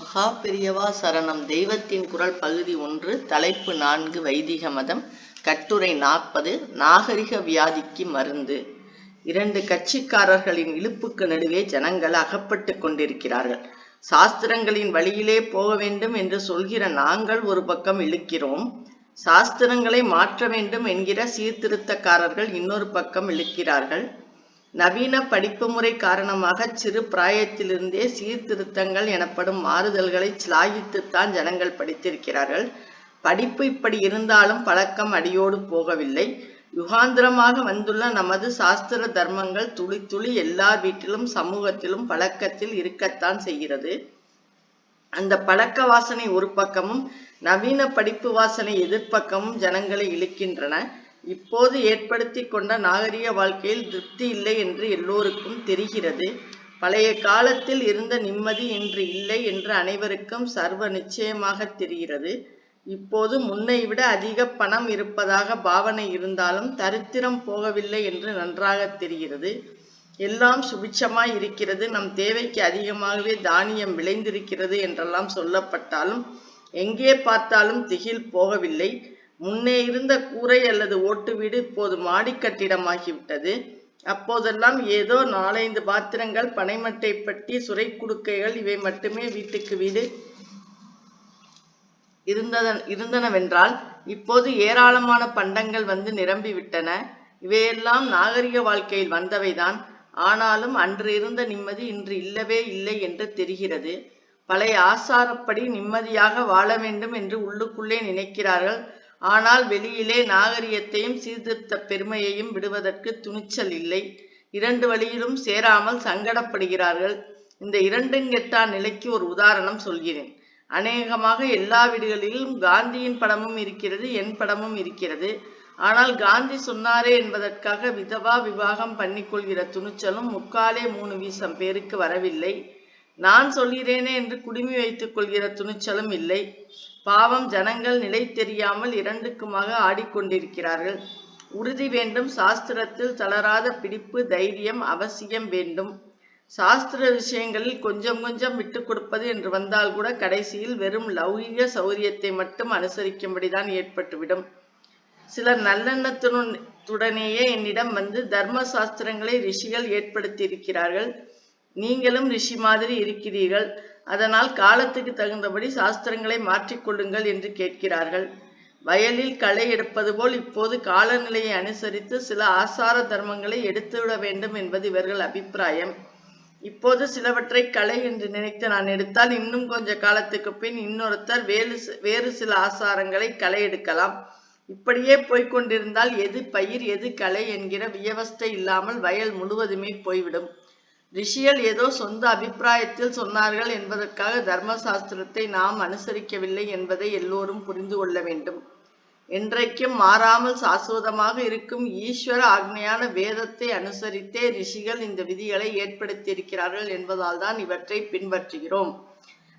மகா பெரியவா சரணம். தெய்வத்தின் குரல் பகுதி ஒன்று தலைப்பு நான்கு வைதிக மதம். கட்டுரை நாற்பது நாகரிக வியாதிக்கு மருந்து. இரண்டு கட்சிக்காரர்களின் இழுப்புக்கு நடுவே ஜனங்கள் அகப்பட்டு கொண்டிருக்கிறார்கள். சாஸ்திரங்களின் வழியிலே போக வேண்டும் என்று சொல்கிற நாங்கள் ஒரு பக்கம் இழுக்கிறோம். சாஸ்திரங்களை மாற்ற வேண்டும் என்கிற சீர்திருத்தக்காரர்கள் இன்னொரு பக்கம் இழுக்கிறார்கள். நவீன படிப்பு முறை காரணமாக சிறு பிராயத்திலிருந்தே சீர்திருத்தங்கள் எனப்படும் மாறுதல்களை சிலாகித்துத்தான் ஜனங்கள் படித்திருக்கிறார்கள். படிப்பு இப்படி இருந்தாலும் பழக்கம் அடியோடு போகவில்லை. யுகாந்திரமாக வந்துள்ள நமது சாஸ்திர தர்மங்கள் துளி துளி எல்லார் வீட்டிலும் சமூகத்திலும் பழக்கத்தில் இருக்கத்தான் செய்கிறது. அந்த பழக்க வாசனை ஒரு பக்கமும் நவீன படிப்பு வாசனை எதிர்ப்பக்கமும் ஜனங்களை இழுக்கின்றன. இப்போது ஏற்படுத்தி கொண்ட நாகரிக வாழ்க்கையில் திருப்தி இல்லை என்று எல்லோருக்கும் தெரிகிறது. பழைய காலத்தில் இருந்த நிம்மதி இன்று இல்லை என்று அனைவருக்கும் சர்வ நிச்சயமாக தெரிகிறது. இப்போது முன்னை விட அதிக பணம் இருப்பதாக பாவனை இருந்தாலும் தரித்திரம் போகவில்லை என்று நன்றாக தெரிகிறது. எல்லாம் சுபிட்சமாய் இருக்கிறது. நம் தேவைக்கு அதிகமாகவே தானியம் விளைந்திருக்கிறது என்றெல்லாம் சொல்லப்பட்டாலும் எங்கே பார்த்தாலும் திகில் போகவில்லை. முன்னே இருந்த கூரை அல்லது ஓட்டு வீடு இப்போது மாடி கட்டிடமாகிவிட்டது அப்போதெல்லாம் ஏதோ நாலைந்து பாத்திரங்கள் பனைமட்டை பட்டி சுரை குடுக்கைகள் இவை மட்டுமே வீட்டுக்கு வீடு இருந்ததன் இருந்தனவென்றால் இப்போது ஏராளமான பண்டங்கள் வந்து நிரம்பிவிட்டன. இவையெல்லாம் நாகரிக வாழ்க்கையில் வந்தவைதான். ஆனாலும் அன்று இருந்த நிம்மதி இன்று இல்லவே இல்லை என்று தெரிகிறது. பழைய ஆசாரப்படி நிம்மதியாக வாழ வேண்டும் என்று உள்ளுக்குள்ளே நினைக்கிறார்கள். ஆனால் வெளியிலே நாகரிகத்தையும் சீர்திருத்த பெருமையையும் விடுவதற்கு துணிச்சல் இல்லை. இரண்டு வழியிலும் சேராமல் சங்கடப்படுகிறார்கள். இந்த இரண்டுங்கெட்டா நிலைக்கு ஒரு உதாரணம் சொல்கிறேன். அநேகமாக எல்லா வீடுகளிலும் காந்தியின் படமும் இருக்கிறது என் படமும் இருக்கிறது. ஆனால் காந்தி சொன்னாரே என்பதற்காக விதவா விவாகம் பண்ணிக்கொள்கிற துணிச்சலும் முக்காலே மூணு வீசம் பேருக்கு வரவில்லை. நான் சொல்கிறேனே என்று குடுமி வைத்துக் கொள்கிற துணிச்சலும் இல்லை. பாவம் ஜனங்கள் நிலை தெரியாமல் இரண்டுக்குமாக ஆடிக்கொண்டிருக்கிறார்கள். உறுதி வேண்டும் சாஸ்திரத்தில் தளராத பிடிப்பு தைரியம் அவசியம் வேண்டும். சாஸ்திர விஷயங்களில் கொஞ்சம் கொஞ்சம் விட்டு கொடுப்பது என்று வந்தால் கூட கடைசியில் வெறும் லௌகிக சௌரியத்தை மட்டும் அனுசரிக்கும்படிதான் ஏற்பட்டுவிடும். சிலர் நல்லெண்ணத்துடனேயே என்னிடம் வந்து தர்ம சாஸ்திரங்களை ரிஷிகள் ஏற்படுத்தி இருக்கிறார்கள் நீங்களும் ரிஷி மாதிரி இருக்கிறீர்கள். அதனால் காலத்துக்கு தகுந்தபடி சாஸ்திரங்களை மாற்றிக்கொள்ளுங்கள் என்று கேட்கிறார்கள். வயலில் களை எடுப்பது போல் இப்போது காலநிலையை அனுசரித்து சில ஆசார தர்மங்களை எடுத்துவிட வேண்டும் என்பது இவர்கள் அபிப்பிராயம். இப்போது சிலவற்றை கலை என்று நினைத்து நான் எடுத்தால் இன்னும் கொஞ்ச காலத்துக்கு பின் இன்னொருத்தர் வேறு வேறு சில ஆசாரங்களை களை எடுக்கலாம். இப்படியே போய்கொண்டிருந்தால் எது பயிர் எது களை என்கிற வியவஸ்தை இல்லாமல் வயல் முழுவதுமே போய்விடும். ரிஷிகள் ஏதோ சொந்த அபிப்பிராயத்தில் சொன்னார்கள் என்பதற்காக தர்ம சாஸ்திரத்தை நாம் அனுசரிக்கவில்லை என்பதை எல்லோரும் புரிந்து கொள்ள வேண்டும். என்றைக்கும் மாறாமல் சாஸ்வதமாக இருக்கும் ஈஸ்வர ஆக்ஞையான வேதத்தை அனுசரித்தே ரிஷிகள் இந்த விதிகளை ஏற்படுத்தியிருக்கிறார்கள் என்பதால் தான் இவற்றை பின்பற்றுகிறோம்.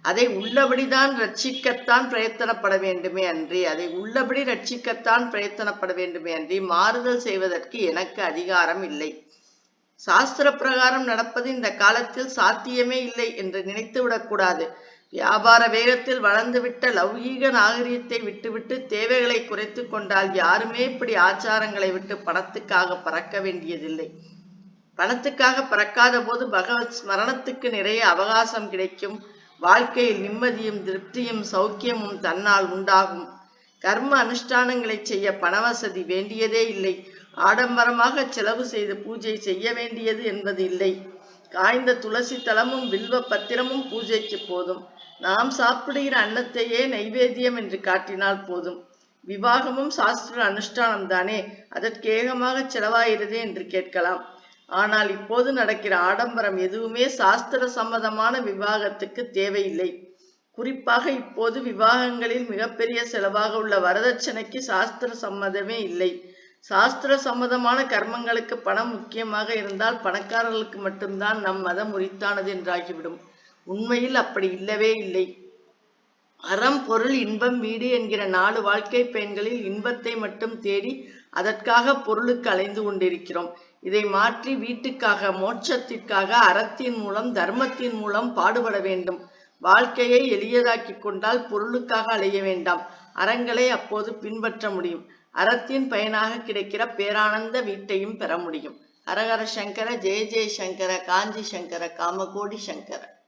அதை உள்ளபடிதான் ரட்சிக்கத்தான் பிரயத்தனப்பட வேண்டுமே அன்றி அதை உள்ளபடி ரட்சிக்கத்தான் பிரயத்தனப்பட வேண்டுமே அன்றி மாறுதல் செய்வதற்கு எனக்கு அதிகாரம் இல்லை. சாஸ்திர பிரகாரம் நடப்பது இந்த காலத்தில் சாத்தியமே இல்லை என்று நினைத்து விடக்கூடாது வியாபார வேகத்தில் வளர்ந்துவிட்ட லௌகீக நாகரிகத்தை விட்டுவிட்டு தேவைகளை குறைத்து கொண்டால் யாருமே இப்படி ஆச்சாரங்களை விட்டு பணத்துக்காக பறக்க வேண்டியதில்லை. பணத்துக்காக பறக்காத போது பகவத் ஸ்மரணத்துக்கு நிறைய அவகாசம் கிடைக்கும். வாழ்க்கையில் நிம்மதியும் திருப்தியும் சௌக்கியமும் தன்னால் உண்டாகும். கர்ம அனுஷ்டானங்களை செய்ய பணவசதி வேண்டியதே இல்லை. ஆடம்பரமாக செலவு செய்து பூஜை செய்ய வேண்டியது என்பது இல்லை. காய்ந்த துளசி தளமும் வில்வ பத்திரமும் பூஜைக்கு போதும். நாம் சாப்பிடுகிற அன்னத்தையே நைவேத்தியம் என்று காட்டினால் போதும். விவாகமும் சாஸ்திர அனுஷ்டானம் தானே அதற்கேகமாக செலவாகிறது என்று கேட்கலாம். ஆனால் இப்போது நடக்கிற ஆடம்பரம் எதுவுமே சாஸ்திர சம்மதமான விவாகத்துக்கு தேவையில்லை. குறிப்பாக இப்போது விவாகங்களில் மிகப்பெரிய செலவாக உள்ள வரதட்சணைக்கு சாஸ்திர சம்மதமே இல்லை. சாஸ்திர சம்மதமான கர்மங்களுக்கு பணம் முக்கியமாக இருந்தால் பணக்காரர்களுக்கு மட்டும்தான் நம் மதம் உரித்தானது என்றாகிவிடும். உண்மையில் அப்படி இல்லவே இல்லை. அறம் பொருள் இன்பம் வீடு என்கிற நாலு வாழ்க்கை பயன்களில் இன்பத்தை மட்டும் தேடி அதற்காக பொருளுக்கு அலைந்து கொண்டிருக்கிறோம். இதை மாற்றி வீட்டுக்காக மோட்சத்திற்காக அறத்தின் மூலம் தர்மத்தின் மூலம் பாடுபட வேண்டும். வாழ்க்கையை எளியதாக்கிக் கொண்டால் பொருளுக்காக அலைய வேண்டாம். அறங்களை அப்போது பின்பற்ற முடியும். அறத்தின் பயனாக கிடைக்கிற பேரானந்த வீட்டையும் பெற முடியும். ஹரஹர சங்கர ஜெய ஜெய சங்கர காஞ்சி சங்கர காமகோடி சங்கர.